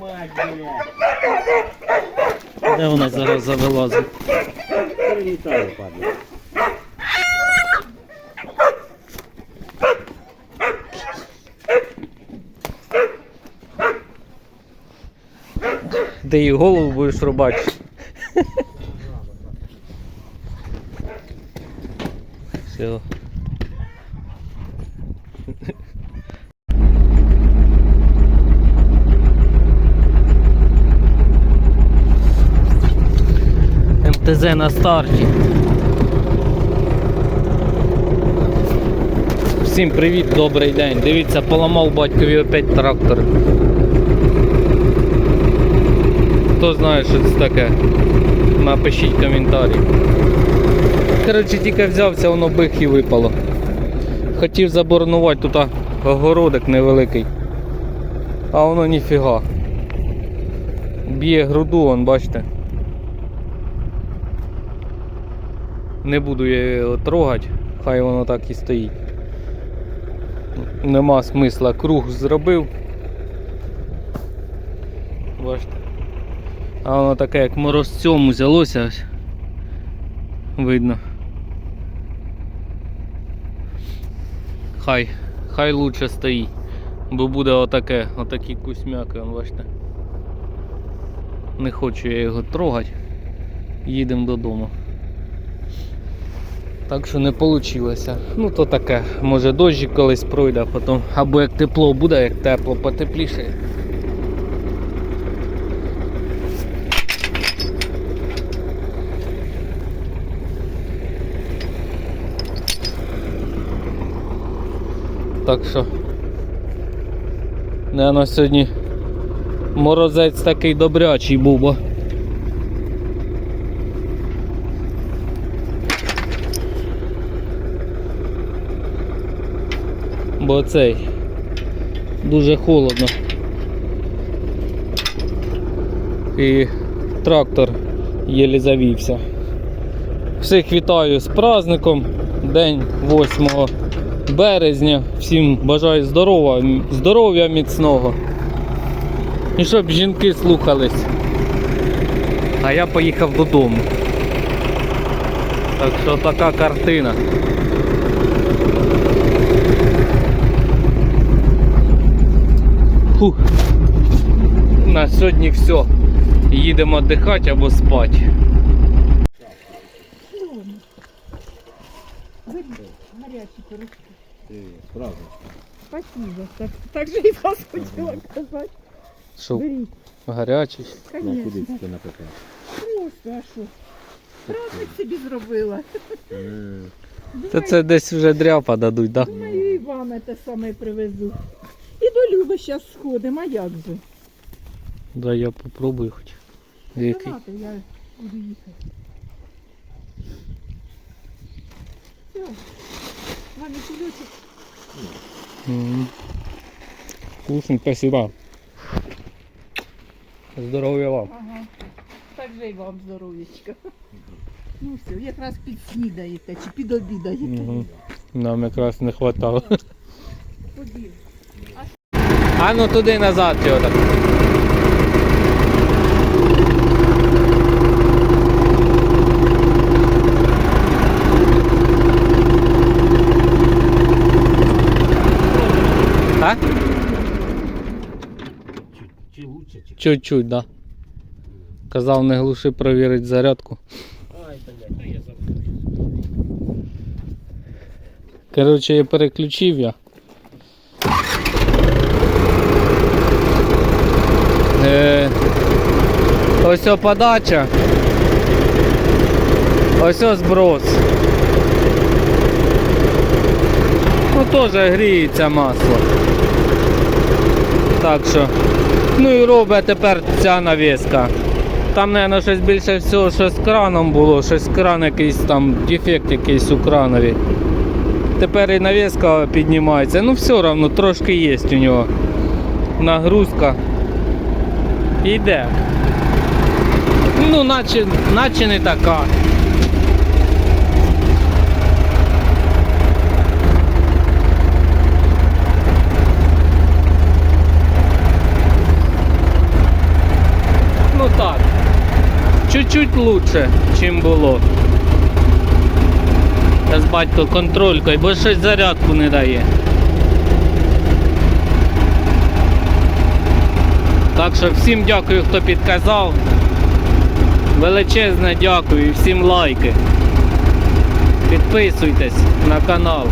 мать, блядь. Де вона зараз завилазить? Перелітає, падає. Де їй голову будеш рубати? Все. МТЗ на старті. Всім привіт, добрий день. Дивіться, поламав батькові опять трактор. Хто знає, що це таке? Напишіть коментарі. Коротше, тільки взявся, воно бих і випало. Хотів заборонувати тут огородик невеликий. А воно ніфіга. Б'є груду, вон, бачите. Не буду я його трогати, хай воно так і стоїть. Нема смисла. Круг зробив. Бачите. А воно таке, як морозцем взялося ось. Видно. Хай, хай лучше стоїть. Бо буде отаке, отакі кусмяки, бачите. Не хочу я його трогати. Їдемо додому. Так що не вийшло. Ну то таке. Може дощик колись пройде, а потім. Або як тепло буде, як тепло, потепліше. Так що. Наверно, сьогодні морозець такий добрячий був, бо. Бо цей дуже холодно. І трактор єлі завівся. Всіх вітаю з праздником. День 8 березня. Всім бажаю здорова, здоров'я міцного. І щоб жінки слухались. А я поїхав додому. Так що така картина. Фух. На сьогодні все. Їдемо віддихати або спати. Правда. Спасибо. Так, так же і вас хотіла казати. Що, Беріть, гарячий? Ну, куди конечно. ти напекла? Просто, а що? Праздник собі зробила. Е, Та це десь вже дряпа дадуть, так? Да? Думаю, і вам те саме привезу. І до Люби зараз сходимо, а як же? Да, я попробую хоч. Який? Знати, я буду їхати. Все. Вам і кульочок. М. Вкусно, спасибо. Здоров'я вам. Ага. Так же і вам здоров'ячка. Ну все, якраз підснідаєте чи підобідаєте. Угу. Нам якраз не хватало. Ходів. А ну туди назад його так. А? Чуть-чуть, да. Казав не глуши провірити зарядку. Ай. Коротше, я переключив я. Е, ось подача. Ось о зброс. Ну теж гріється масло. Так що. Ну і робить тепер ця навіска. Там, мабуть, щось більше всього, що з краном було, щось кран якийсь там, дефект якийсь у кранові. Тепер і навіска піднімається. Ну все одно трошки є у нього нагрузка. Йде. Ну, наче, наче не така. Ну так, чуть-чуть лучше, чим було. Зараз батько контролькою, бо щось зарядку не дає. Так що всім дякую, хто підказав. Величезне дякую всім лайки. Підписуйтесь на канал.